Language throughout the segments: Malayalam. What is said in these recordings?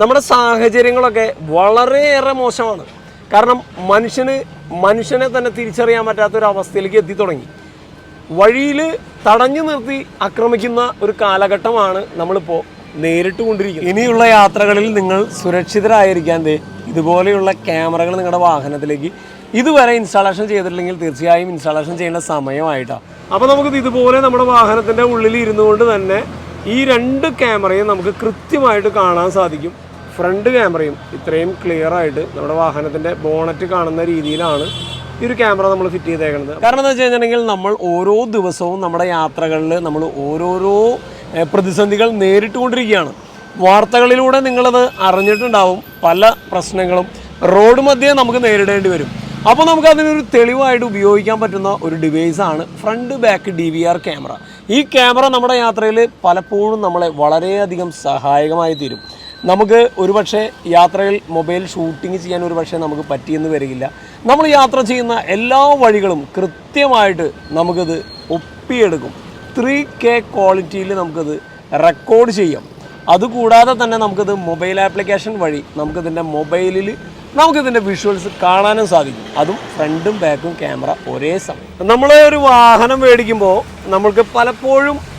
നമ്മുടെ സാഹചര്യങ്ങളൊക്കെ വളരെയേറെ മോശമാണ്. കാരണം മനുഷ്യന് മനുഷ്യനെ തന്നെ തിരിച്ചറിയാൻ പറ്റാത്ത ഒരു അവസ്ഥയിലേക്ക് എത്തി തുടങ്ങി. വഴിയിൽ തടഞ്ഞു നിർത്തി ആക്രമിക്കുന്ന ഒരു കാലഘട്ടമാണ് നമ്മളിപ്പോൾ നേരിട്ട് കൊണ്ടിരിക്കുന്നത്. ഇനിയുള്ള യാത്രകളിൽ നിങ്ങൾ സുരക്ഷിതരായിരിക്കാൻ ഇതുപോലെയുള്ള ക്യാമറകൾ നിങ്ങളുടെ വാഹനത്തിലേക്ക് ഇതുവരെ ഇൻസ്റ്റാളേഷൻ ചെയ്തിട്ടില്ലെങ്കിൽ തീർച്ചയായും ഇൻസ്റ്റാളേഷൻ ചെയ്യേണ്ട സമയമായിട്ടാണ് അപ്പോൾ നമുക്ക് ഇതുപോലെ നമ്മുടെ വാഹനത്തിന്റെ ഉള്ളിൽ ഇരുന്നു കൊണ്ട് തന്നെ ഈ രണ്ട് ക്യാമറയും നമുക്ക് കൃത്യമായിട്ട് കാണാൻ സാധിക്കും. ഫ്രണ്ട് ക്യാമറയും ഇത്രയും ക്ലിയർ ആയിട്ട് നമ്മുടെ വാഹനത്തിന്റെ ബോണറ്റ് കാണുന്ന രീതിയിലാണ് ഈ ഒരു ക്യാമറ നമ്മൾ ഫിറ്റ് ചെയ്തേക്കുന്നത് കാരണം എന്താ വെച്ച് നമ്മൾ ഓരോ ദിവസവും നമ്മുടെ യാത്രകളിൽ നമ്മൾ ഓരോരോ പ്രതിസന്ധികൾ നേരിട്ടുകൊണ്ടിരിക്കുകയാണ്. വാർത്തകളിലൂടെ നിങ്ങളത് അറിഞ്ഞിട്ടുണ്ടാവും. പല പ്രശ്നങ്ങളും റോഡ് മധ്യേ നമുക്ക് നേരിടേണ്ടി വരും. അപ്പോൾ നമുക്ക് അതിനൊരു തെളിവായിട്ട് ഉപയോഗിക്കാൻ പറ്റുന്ന ഒരു ഡിവൈസാണ് front back D V R camera ഈ ക്യാമറ നമ്മുടെ യാത്രയിൽ പലപ്പോഴും നമ്മളെ വളരെയധികം സഹായകമായി തീരും. നമുക്ക് ഒരുപക്ഷെ യാത്രയിൽ മൊബൈൽ ഷൂട്ടിംഗ് ചെയ്യാൻ ഒരുപക്ഷെ നമുക്ക് പറ്റിയെന്ന് വരികില്ല. നമ്മൾ യാത്ര ചെയ്യുന്ന എല്ലാ വഴികളും കൃത്യമായിട്ട് നമുക്കത് ഒപ്പിയെടുക്കും. ത്രീ കെ ക്വാളിറ്റിയിൽ നമുക്കത് റെക്കോർഡ് ചെയ്യാം. അതുകൂടാതെ തന്നെ നമുക്കത് മൊബൈൽ ആപ്ലിക്കേഷൻ വഴി നമുക്കിതിന്റെ മൊബൈലിൽ നമുക്കിതിന്റെ വിഷ്വൽസ് കാണാനും സാധിക്കും. അതും ഫ്രണ്ടും ബാക്കും ക്യാമറ ഒരേ സമയം. നമ്മൾ ഒരു വാഹനം മേടിക്കുമ്പോൾ നമ്മൾക്ക് പലപ്പോഴും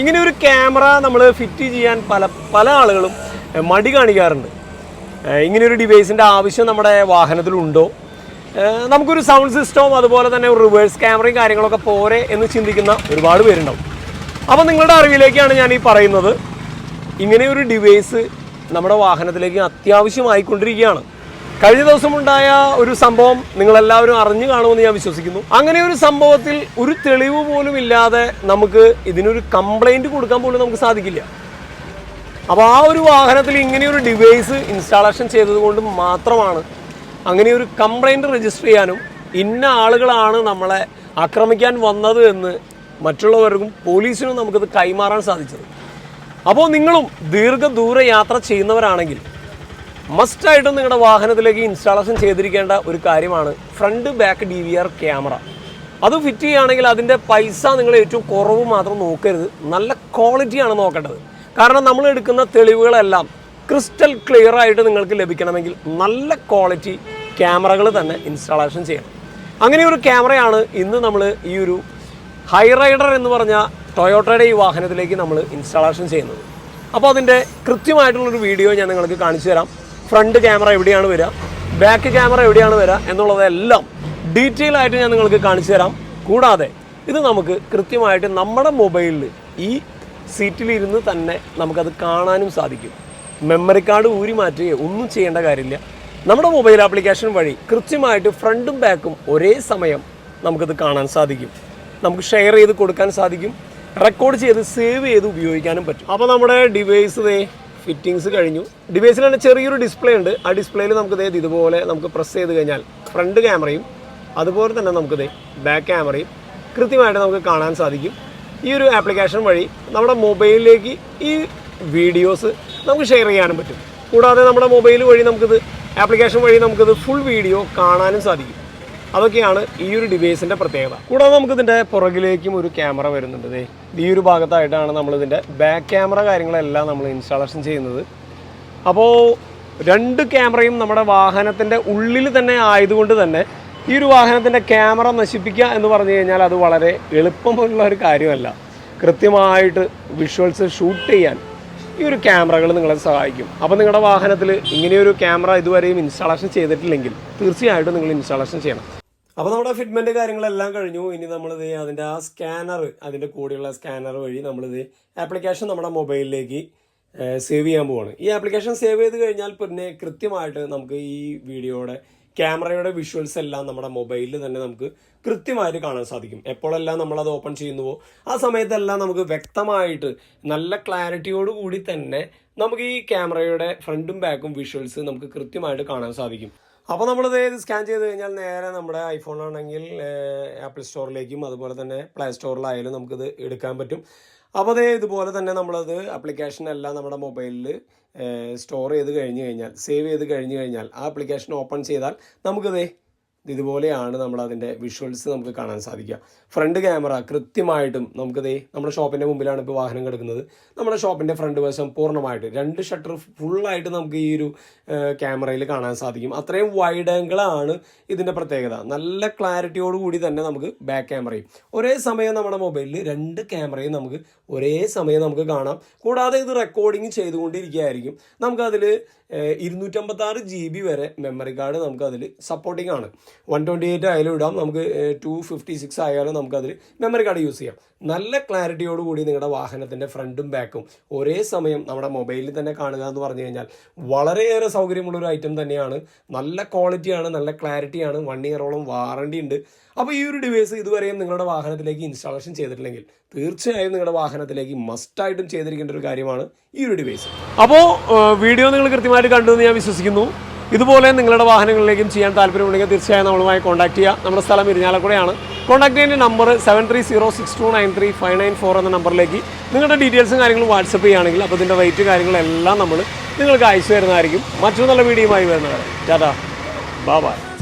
ഇങ്ങനെ ഒരു ക്യാമറ നമ്മൾ ഫിറ്റ് ചെയ്യാൻ പല പല ആളുകളും മടി കാണിക്കാറുണ്ട്. ഇങ്ങനെ ഒരു ഡിവൈസിന്റെ ആവശ്യം നമ്മുടെ വാഹനത്തിലുണ്ടോ? നമുക്കൊരു സൗണ്ട് സിസ്റ്റവും അതുപോലെ തന്നെ റിവേഴ്സ് ക്യാമറയും കാര്യങ്ങളൊക്കെ പോരെ എന്ന് ചിന്തിക്കുന്ന ഒരുപാട് പേരുണ്ടാവും. അപ്പോൾ നിങ്ങളുടെ അറിവിലേക്കാണ് ഞാൻ ഈ പറയുന്നത്. ഇങ്ങനെ ഒരു ഡിവൈസ് നമ്മുടെ വാഹനത്തിലേക്ക് അത്യാവശ്യമായിക്കൊണ്ടിരിക്കുകയാണ് കഴിഞ്ഞ ദിവസം ഉണ്ടായ ഒരു സംഭവം നിങ്ങളെല്ലാവരും അറിഞ്ഞു കാണുമെന്ന് ഞാൻ വിശ്വസിക്കുന്നു. അങ്ങനെ ഒരു സംഭവത്തിൽ ഒരു തെളിവ് പോലും ഇല്ലാതെ നമുക്ക് ഇതിനൊരു കംപ്ലൈന്റ് കൊടുക്കാൻ പോലും നമുക്ക് സാധിക്കില്ല. അപ്പോൾ ആ ഒരു വാഹനത്തിൽ ഇങ്ങനെ ഒരു ഡിവൈസ് ഇൻസ്റ്റാളേഷൻ ചെയ്തതുകൊണ്ട് മാത്രമാണ് അങ്ങനെ ഒരു കംപ്ലൈന്റ് രജിസ്റ്റർ ചെയ്യാനും ഇന്ന ആളുകളാണ് നമ്മളെ ആക്രമിക്കാൻ വന്നത് എന്ന് മറ്റുള്ളവർക്കും പോലീസിനും നമുക്കത് കൈമാറാൻ സാധിച്ചത്. അപ്പോൾ നിങ്ങളും ദീർഘദൂര യാത്ര ചെയ്യുന്നവരാണെങ്കിൽ മസ്റ്റായിട്ടും നിങ്ങളുടെ വാഹനത്തിലേക്ക് ഇൻസ്റ്റാളേഷൻ ചെയ്തിരിക്കേണ്ട ഒരു കാര്യമാണ് front back D V R camera അത് ഫിറ്റ് ചെയ്യുകയാണെങ്കിൽ അതിന്റെ പൈസ നിങ്ങൾ ഏറ്റവും കുറവ് മാത്രം നോക്കരുത്. നല്ല ക്വാളിറ്റിയാണ് നോക്കേണ്ടത്. കാരണം നമ്മൾ എടുക്കുന്ന തെളിവുകളെല്ലാം ക്രിസ്റ്റൽ ക്ലിയർ ആയിട്ട് നിങ്ങൾക്ക് ലഭിക്കണമെങ്കിൽ നല്ല ക്വാളിറ്റി ക്യാമറകൾ തന്നെ ഇൻസ്റ്റാളേഷൻ ചെയ്യണം. അങ്ങനെ ഒരു ക്യാമറയാണ് ഇന്ന് നമ്മൾ ഈ ഒരു ഹൈ റൈഡർ എന്ന് പറഞ്ഞ ടൊയോട്ടയുടെ ഈ വാഹനത്തിലേക്ക് നമ്മൾ ഇൻസ്റ്റാളേഷൻ ചെയ്യുന്നത്. അപ്പോൾ അതിന്റെ കൃത്യമായിട്ടുള്ളൊരു വീഡിയോ ഞാൻ നിങ്ങൾക്ക് കാണിച്ചു തരാം. ഫ്രണ്ട് ക്യാമറ എവിടെയാണ് വരിക? ബാക്ക് ക്യാമറ എവിടെയാണ് വരിക എന്നുള്ളതെല്ലാം ഡീറ്റെയിൽ ആയിട്ട് ഞാൻ നിങ്ങൾക്ക് കാണിച്ചു തരാം. കൂടാതെ ഇത് നമുക്ക് കൃത്യമായിട്ട് നമ്മുടെ മൊബൈലിൽ ഈ സീറ്റിലിരുന്ന് തന്നെ നമുക്കത് കാണാനും സാധിക്കും. മെമ്മറി കാർഡ് ഊരി മാറ്റുകയോ ഒന്നും ചെയ്യേണ്ട കാര്യമില്ല. നമ്മുടെ മൊബൈൽ ആപ്ലിക്കേഷൻ വഴി കൃത്യമായിട്ട് ഫ്രണ്ടും ബാക്കും ഒരേ സമയം നമുക്കത് കാണാൻ സാധിക്കും. നമുക്ക് ഷെയർ ചെയ്ത് കൊടുക്കാൻ സാധിക്കും. റെക്കോർഡ് ചെയ്ത് സേവ് ചെയ്ത് ഉപയോഗിക്കാനും പറ്റും. അപ്പോൾ നമ്മുടെ ഡിവൈസ് ഫിറ്റിങ്സ് കഴിഞ്ഞു. ഡിവൈസിൽ തന്നെ ചെറിയൊരു ഡിസ്പ്ലേ ഉണ്ട്. ആ ഡിസ്പ്ലേയിൽ നമുക്ക് ഇതേ ഇതുപോലെ നമുക്ക് പ്രസ് ചെയ്ത് കഴിഞ്ഞാൽ ഫ്രണ്ട് ക്യാമറയും അതുപോലെ തന്നെ നമുക്ക് ദേ ബാക്ക് ക്യാമറയും കൃത്യമായിട്ട് നമുക്ക് കാണാൻ സാധിക്കും. ഈ ഒരു ആപ്ലിക്കേഷൻ വഴി നമ്മുടെ മൊബൈലിലേക്ക് ഈ വീഡിയോസ് നമുക്ക് ഷെയർ ചെയ്യാനും പറ്റും. കൂടാതെ നമ്മുടെ മൊബൈൽ വഴി നമുക്കിത് ആപ്ലിക്കേഷൻ വഴി നമുക്കിത് ഫുൾ വീഡിയോ കാണാനും സാധിക്കും. അതൊക്കെയാണ് ഈ ഒരു ഡിവൈസിന്റെ പ്രത്യേകത. കൂടാതെ നമുക്ക് ഇതിന്റെ പുറകിലേക്കും ഒരു ക്യാമറ വരുന്നുണ്ട് ഈ ഒരു ഭാഗത്തായിട്ടാണ് നമ്മൾ ഇതിന്റെ ബാക്ക് ക്യാമറ കാര്യങ്ങളെല്ലാം നമ്മൾ ഇൻസ്റ്റാളേഷൻ ചെയ്യുന്നത്. അപ്പോൾ രണ്ട് ക്യാമറയും നമ്മുടെ വാഹനത്തിന്റെ ഉള്ളിൽ തന്നെ ആയതുകൊണ്ട് തന്നെ ഈ ഒരു വാഹനത്തിന്റെ ക്യാമറ നശിപ്പിക്കുക എന്ന് പറഞ്ഞു കഴിഞ്ഞാൽ അത് വളരെ എളുപ്പമുള്ള ഒരു കാര്യമല്ല. കൃത്യമായിട്ട് വിഷ്വൽസ് ഷൂട്ട് ചെയ്യാൻ ഈ ഒരു ക്യാമറകൾ നിങ്ങളെ സഹായിക്കും. അപ്പോൾ നിങ്ങളുടെ വാഹനത്തിൽ ഇങ്ങനെയൊരു ക്യാമറ ഇതുവരെയും ഇൻസ്റ്റാളേഷൻ ചെയ്തിട്ടില്ലെങ്കിൽ തീർച്ചയായിട്ടും നിങ്ങൾ ഇൻസ്റ്റാളേഷൻ ചെയ്യണം. അപ്പോൾ നമ്മുടെ ഫിറ്റ്മെന്റ് കാര്യങ്ങളെല്ലാം കഴിഞ്ഞു. ഇനി നമ്മളിത് അതിന്റെ ആ സ്കാനർ അതിന്റെ കൂടെയുള്ള സ്കാനർ വഴി നമ്മളിത് ആപ്ലിക്കേഷൻ നമ്മുടെ മൊബൈലിലേക്ക് സേവ് ചെയ്യാൻ പോവാണ്. ഈ ആപ്ലിക്കേഷൻ സേവ് ചെയ്ത് കഴിഞ്ഞാൽ പിന്നെ കൃത്യമായിട്ട് നമുക്ക് ഈ വീഡിയോയുടെ ക്യാമറയുടെ വിഷ്വൽസ് എല്ലാം നമ്മുടെ മൊബൈലിൽ തന്നെ നമുക്ക് കൃത്യമായിട്ട് കാണാൻ സാധിക്കും. എപ്പോഴെല്ലാം നമ്മളത് ഓപ്പൺ ചെയ്യുന്നുവോ ആ സമയത്തെല്ലാം നമുക്ക് വ്യക്തമായിട്ട് നല്ല ക്ലാരിറ്റിയോട് കൂടി തന്നെ നമുക്ക് ഈ ക്യാമറയുടെ ഫ്രണ്ടും ബാക്കും വിഷ്വൽസ് നമുക്ക് കൃത്യമായിട്ട് കാണാൻ സാധിക്കും. അപ്പോൾ നമ്മളിത് ഇത് സ്കാൻ ചെയ്ത് കഴിഞ്ഞാൽ നേരെ നമ്മുടെ ഐഫോണാണെങ്കിൽ ആപ്പിൾ സ്റ്റോറിലേക്കും അതുപോലെ തന്നെ പ്ലേ സ്റ്റോറിലായാലും നമുക്കിത് എടുക്കാൻ പറ്റും. അപ്പോൾ അതേ ഇതുപോലെ തന്നെ നമ്മളത് ആപ്ലിക്കേഷൻ എല്ലാം നമ്മുടെ മൊബൈലിൽ സ്റ്റോർ ചെയ്ത് കഴിഞ്ഞ് കഴിഞ്ഞാൽ സേവ് ചെയ്ത് കഴിഞ്ഞ് കഴിഞ്ഞാൽ ആ ആപ്ലിക്കേഷൻ ഓപ്പൺ ചെയ്താൽ നമുക്കിത് ഇതുപോലെയാണ് നമ്മൾ അതിന്റെ വിഷ്വൽസ് നമുക്ക് കാണാൻ സാധിക്കുക. ഫ്രണ്ട് ക്യാമറ കൃത്യമായിട്ടും നമുക്കതേ നമ്മുടെ ഷോപ്പിന്റെ മുമ്പിലാണ് ഇപ്പോൾ വാഹനം കിടക്കുന്നത്. നമ്മുടെ ഷോപ്പിന്റെ ഫ്രണ്ട് വശം പൂർണമായിട്ട് രണ്ട് ഷട്ടർ ഫുള്ളായിട്ട് നമുക്ക് ഈ ഒരു ക്യാമറയിൽ കാണാൻ സാധിക്കും. അത്രയും വൈഡ് ആംഗിളാണ് ഇതിന്റെ പ്രത്യേകത. നല്ല ക്ലാരിറ്റിയോട് കൂടി തന്നെ നമുക്ക് ബാക്ക് ക്യാമറയും ഒരേ സമയം നമ്മുടെ മൊബൈലിൽ രണ്ട് ക്യാമറയും നമുക്ക് ഒരേ സമയം നമുക്ക് കാണാം. കൂടാതെ ഇത് റെക്കോർഡിങ് ചെയ്തുകൊണ്ടിരിക്കുകയായിരിക്കും. നമുക്കതിൽ ഇരുന്നൂറ്റമ്പത്താറ് ജി ബി വരെ മെമ്മറി കാർഡ് നമുക്കതിൽ സപ്പോർട്ടിംഗ് ആണ്. വൺ ട്വന്റി എയ്റ്റ് ആയാലും ഇടാം. നമുക്ക് ടു ഫിഫ്റ്റി സിക്സ് ആയാലും നമുക്കതിൽ മെമ്മറി കാർഡ് യൂസ് ചെയ്യാം. നല്ല ക്ലാരിറ്റിയോട് കൂടി നിങ്ങളുടെ വാഹനത്തിന്റെ ഫ്രണ്ടും ബാക്കും ഒരേ സമയം നമ്മുടെ മൊബൈലിൽ തന്നെ കാണുക എന്ന് പറഞ്ഞു കഴിഞ്ഞാൽ വളരെയേറെ സൗകര്യമുള്ള ഒരു ഐറ്റം തന്നെയാണ്. നല്ല ക്വാളിറ്റിയാണ് നല്ല ക്ലാരിറ്റിയാണ് വൺ ഇയറോളം വാറണ്ടി ഉണ്ട്. അപ്പോൾ ഈ ഒരു ഡിവൈസ് ഇതുവരെയും നിങ്ങളുടെ വാഹനത്തിലേക്ക് ഇൻസ്റ്റാളേഷൻ ചെയ്തിട്ടില്ലെങ്കിൽ തീർച്ചയായും നിങ്ങളുടെ വാഹനത്തിലേക്ക് മസ്റ്റായിട്ടും ചെയ്തിരിക്കേണ്ട ഒരു കാര്യമാണ് ഈ ഒരു ഡിവൈസ് അപ്പോൾ വീഡിയോ നിങ്ങൾ കൃത്യമായിട്ട് കണ്ടു എന്ന് ഞാൻ വിശ്വസിക്കുന്നു. ഇതുപോലെ നിങ്ങളുടെ വാഹനങ്ങളിലേക്കും ചെയ്യാൻ താല്പര്യമുണ്ടെങ്കിൽ തീർച്ചയായും നമ്മളുമായി കോൺടാക്ട് ചെയ്യുക. നമ്മുടെ സ്ഥലം ഇരിഞ്ഞാലക്കുടയാണ് കോൺടാക്ട് ചെയ്യുന്ന number seven three zero six two nine three five nine four എന്ന നമ്പറിലേക്ക് നിങ്ങളുടെ ഡീറ്റെയിൽസും കാര്യങ്ങളും വാട്സപ്പ് ചെയ്യുകയാണെങ്കിൽ അപ്പോൾ ഇതിന്റെ റേറ്റ് കാര്യങ്ങളെല്ലാം നമ്മൾ നിങ്ങൾക്ക് അയച്ചു തരുന്നതായിരിക്കും. മറ്റൊരു നല്ല വീഡിയോയുമായി വരുന്നതാണ് ടാറ്റാ. ബാ ബായ്